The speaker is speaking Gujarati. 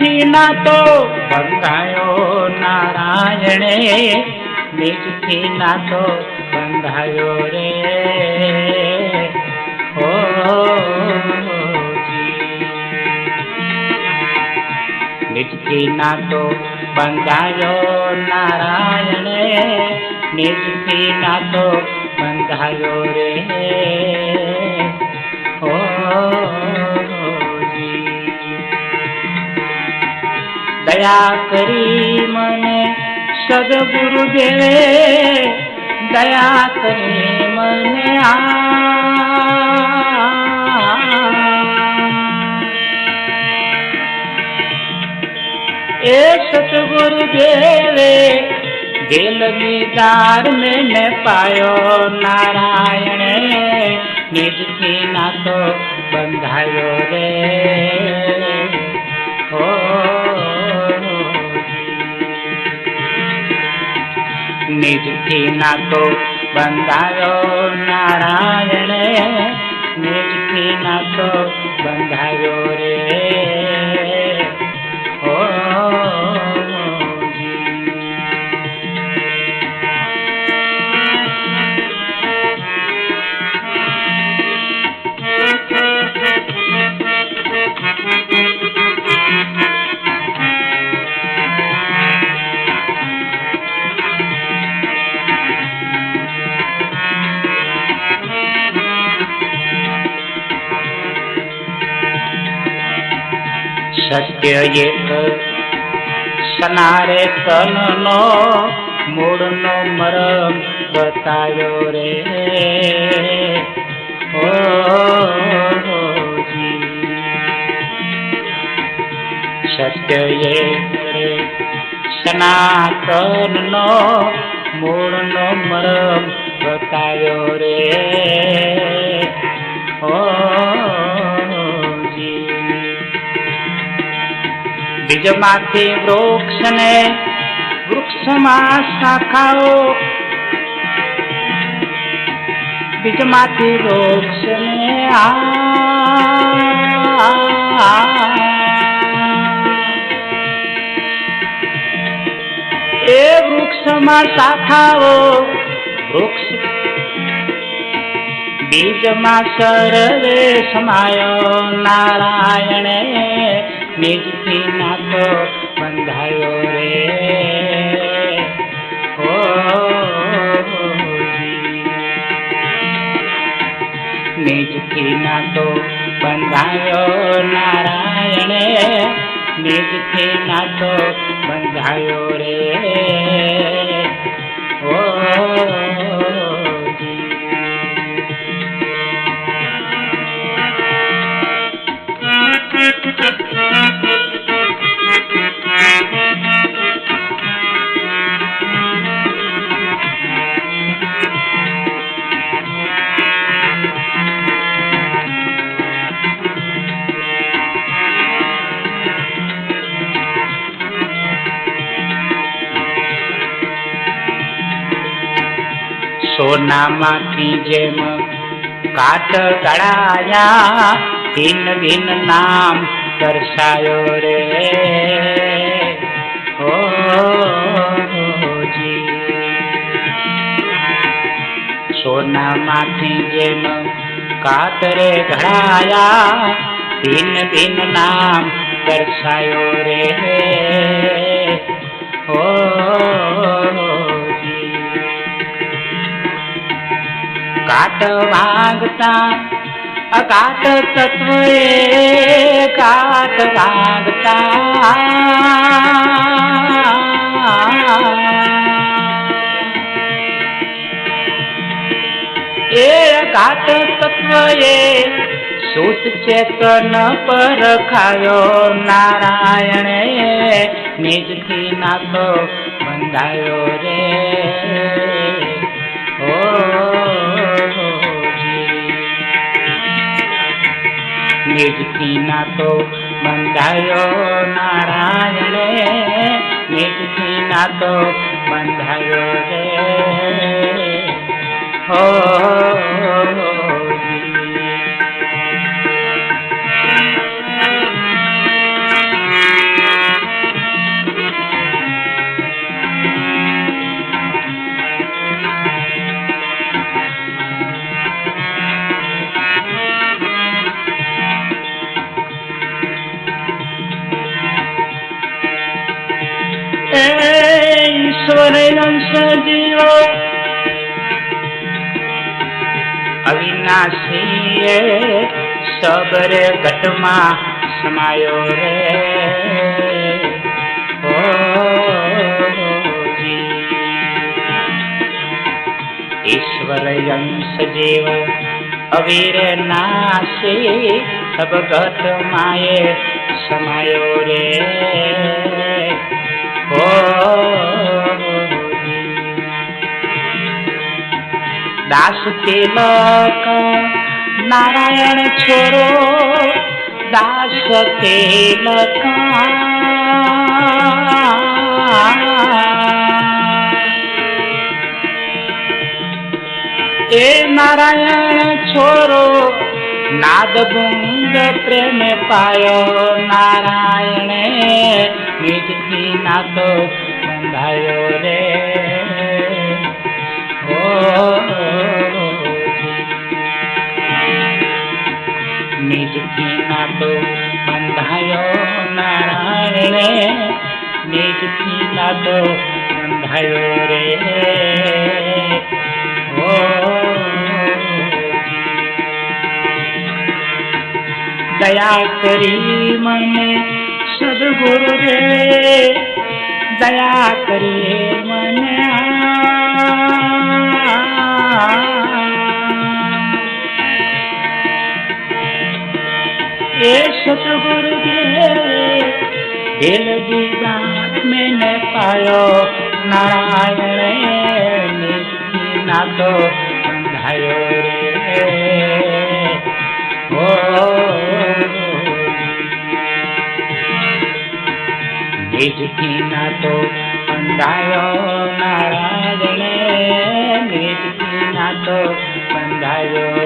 નિજથી નાતો બંધાયો નારાયણે નિજથી નાતો બંધાયો રે. ઓ નિજથી નાતો બંધાયો નારાયણે નિજથી નાતો બંધાયો રે. દયા કરી મને. સદગુરુદેવે દયા કરી મને એ સતગુરુદેવે દિલ દીદાર મેને પાયો નારાયણે. નિજથી નાતો બંધાયો રે. હો નિજથી નાતો બંધાયો નારાયણ. નિજથી નાતો બંધાયો રે. સત્ય એક સનારે તનનો મૂળનો મરમ બતાવ્યો રે. ઓ સત્ય એક સનાતનનો મૂળનો મરમ બતાવ્યો રે. બીજમાંથી વૃક્ષને વૃક્ષમાં શાખાઓ બીજમાંથી વૃક્ષને એ વૃક્ષમાં શાખાઓ વૃક્ષ બીજમાં સરવે સમાયો નારાયણે નિજથી નાતો બંધાયો રે હો નિજથી નાતો બંધાયો નારાયણે નિજથી નાતો બંધાયો રે હો સોનામાંથી જેમ કાટ ગળાયા ભિન્ન ભિન્ન નામ દર્શાયો રે. હો સોનામાંથી જેમ કાતરે ઘડાયા ભિન્ન ભિન્ન નામ દર્શાયો રે. હો કાટ વાગતા અકાટ તત્વે કાટ વાગતા. એ અકાટ તત્વે સુત ચેતન પર ખાયો નારાયણે, નિજથી નાતો બંધાયો રે. मिठी न त बंधाय नारे मिठी न त बंधाय ઈશ્વર અંશ જીવો અવિનાશી એ સબર ઘટમાં સમાયો રે. ઈશ્વર અંશ જીવ અવીર નાશી સબ ઘટ માએ સમાયો રે ઓ દાસ તિલક નારાયણ છોરો દાસ તિલક એ નારાયણ છોરો નાદ ગુંગ પ્રેમ પાયો. નારાયણે નિજથી નાતો બંધાયો રે. ઓ નિજથી નાતો બંધાયો નારાયણે. નિજથી નાતો બંધાયો રે. દયા કરી મને સદગુરુ રે. દયા કરી મને એ સતગુરુ દિલ દીદાર મેને પાયો નારાયણ નિત્ય નાતો બંધાયો રે ઓ નિજથી નાતો બંધાયો નારાયણે નિજથી નાતો બંધાયો રે